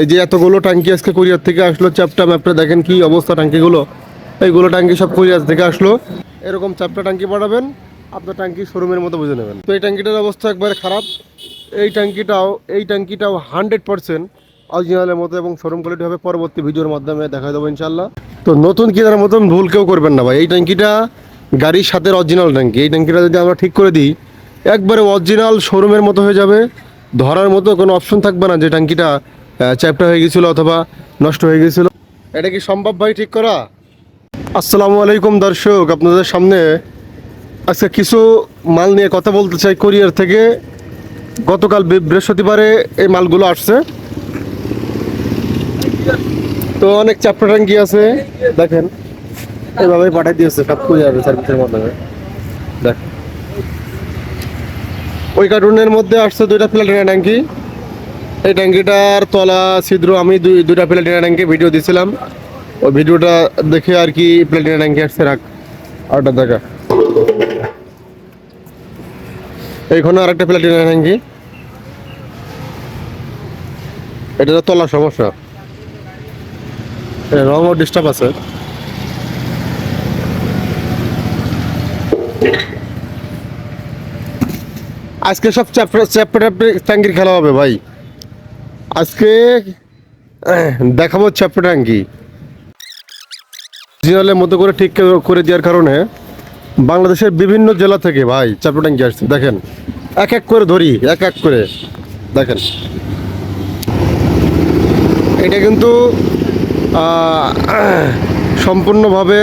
এই যে এতগুলো ট্যাঙ্কি আজকে কুরিয়ার থেকে আসলো, চ্যাপটা ম্যাপটা দেখেন কি অবস্থা ট্যাঙ্কিগুলো। এইগুলো ট্যাঙ্কি সব কুরিয়ার থেকে আসলো। এরকম চ্যাপটা ট্যাঙ্কি পাঠাবেন, আপনার ট্যাঙ্কি শোরুমের মতো বুঝে নেবেন। তো এই ট্যাঙ্কিটার অবস্থা একবারে খারাপ। এই ট্যাঙ্কিটাও এই ট্যাঙ্কিটাও হান্ড্রেড পার্সেন্ট অরিজিনালের মতো এবং শোরুম কোয়ালিটি হবে। পরবর্তী ভিডিওর মাধ্যমে দেখা দেবো ইনশাল্লাহ তো নতুন কেনার মতন ভুল কেউ করবেন না ভাই। এই ট্যাঙ্কিটা গাড়ির সাথে অরিজিনাল ট্যাঙ্কি। এই ট্যাঙ্কিটা যদি আমরা ঠিক করে দিই, একবারে অরিজিনাল শোরুমের মতো হয়ে যাবে। ধরার মতো কোনো অপশন থাকবে না যে ট্যাঙ্কিটা চ্যাপটা হয়ে গেছিল অথবা নষ্ট হয়ে গেছিল। এটা কি সম্ভব ভাই ঠিক করা? আসসালামু আলাইকুম দর্শক আপনাদের সামনে আজকে কিছু মাল নিয়ে কথা বলতে চাই কোরিয়ার থেকে। গতকাল বৃহস্পতিবারে এই মালগুলো আসছে। তো অনেক চ্যাপ্টার ট্যাঙ্কি আছে দেখেন। এইভাবে পাঠিয়ে দিয়েছে সব কুরিয়ার সার্ভিসের মাধ্যমে। দেখ। ওই কার্টুনের মধ্যে আসছে দুইটা প্লাটিনা ট্যাঙ্কি। এই ট্যাঙ্কিটার তলা, ছিদ্র, আমি দুই, দুইটা প্লাটিনা ট্যাঙ্কি ভিডিও দিয়েছিলাম ওই ভিডিওটা দেখে আর কি প্লাটিনা ট্যাঙ্কি আসছে, রাখ। আরটা দেখা। এইখানে আর আরেকটা প্লাটিনা ট্যাঙ্কি। এটা তো তলার সমস্যা। রঙও ডিস্টার্ব আছে। আজকে সব চ্যাপ্টার চ্যাপ্টার ট্যাঙ্কির খেলা হবে ভাই। আজকে, দেখাবো চ্যাপ্টার ট্যাঙ্কি। অরিজিনালের মতো করে ঠিক করে দেওয়ার কারণে বাংলাদেশের বিভিন্ন জেলা থেকে, ভাই, চ্যাপ্টার ট্যাঙ্কি আসছে। দেখেন, এক এক করে ধরি, এক এক করে। দেখেন। এটা কিন্তু সম্পূর্ণভাবে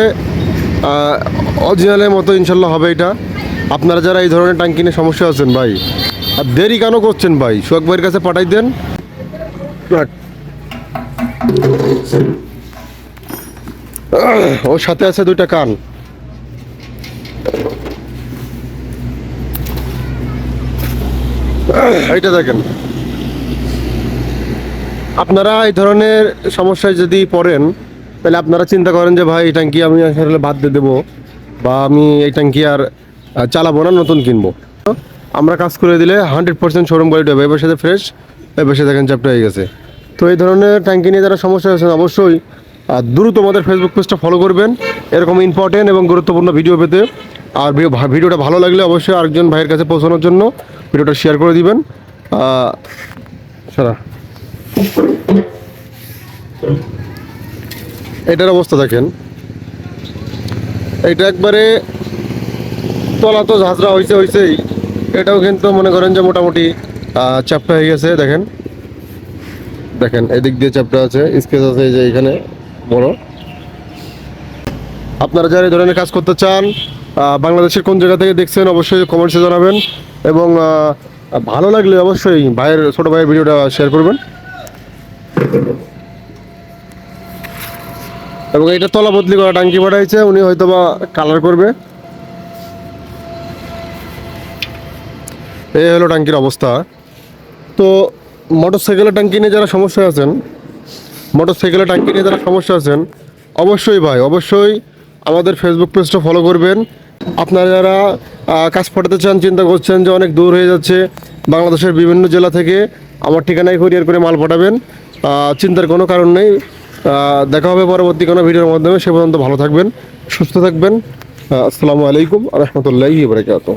অরিজিনালের মতো ইনশাল্লাহ হবে এটা। আপনারা যারা এই ধরনের ট্যাঙ্কি নিয়ে সমস্যা আছেন, ভাই, আর দেরি কেন করছেন, ভাই? সোহাগ ভাইয়ের কাছে পাঠাই দেন। ওর সাথে আছে দুইটা কান। এইটা দেখেন। আপনারা এই ধরনের সমস্যায় যদি পড়েন, তাহলে আপনারা চিন্তা করেন যে, ভাই, এই ট্যাঙ্কি আমি আসলে বাদ দিয়ে দেবো বা আমি এই ট্যাঙ্কি আর চালাবো না, নতুন কিনবো। আমরা কাজ করে দিলে হান্ড্রেড পার্সেন্ট শোরুম কোয়ালিটি হবে, এবার সাথে ফ্রেশ এবার দেখেন চ্যাপ্টার হয়ে গেছে। তো এই ধরনের ট্যাঙ্কি নিয়ে যারা সমস্যা হয়েছেন অবশ্যই আহ, দ্রুত আমাদের ফেসবুক পেজটা ফলো করবেন। এরকম ইম্পর্টেন্ট এবং গুরুত্বপূর্ণ ভিডিও পেতে। আর ভিডিওটা ভালো লাগলে অবশ্যই আরেকজন ভাইয়ের কাছে পৌঁছানোর জন্য ভিডিওটা শেয়ার করে দিবেন। সারা। এটার অবস্থা দেখেন। এটা একবারে তলা তো ঝাঁঝরা হয়েছে হয়েছেই এটাও কিন্তু মনে করেন যে মোটামুটি আহ, চ্যাপ্টা হয়ে গেছে দেখেন। দেখেন এদিক দিয়ে চ্যাপ্টা আছে স্কেচ আছে এই যে এখানে বড়। আপনারা যারা এই ধরনের কাজ করতে চান বাংলাদেশের কোন জায়গা থেকে দেখছেন অবশ্যই কমেন্টসে জানাবেন এবং ভালো লাগলে অবশ্যই ভাইয়ের ছোট ভাইয়ের ভিডিওটা শেয়ার করবেন। এবং এটা তলা বদলি করা টাঙ্কি পাঠাইছে উনি হয়তো বা কালার করবে। এই হলো টাঙ্কির অবস্থা। তো মোটর সাইকেলের টাঙ্কি নিয়ে যারা সমস্যা আছেন মোটর সাইকেলের টাঙ্কি নিয়ে যারা সমস্যা আছেন, অবশ্যই ভাই, অবশ্যই আমাদের ফেসবুক পেজটা ফলো করবেন। আপনারা যারা কাজ পাঠাতে চান, চিন্তা করছেন যে অনেক দূর হয়ে যাচ্ছে বাংলাদেশের বিভিন্ন জেলা থেকে, আমার ঠিকানায় কুরিয়ার করে মাল পাঠাবেন চিন্তার কোনো কারণ নেই। দেখা হবে পরবর্তী কোনো ভিডিওর মাধ্যমে। সে পর্যন্ত ভালো থাকবেন, সুস্থ থাকবেন। আসসালামু আলাইকুম রহমতুল্লাহি বরকাত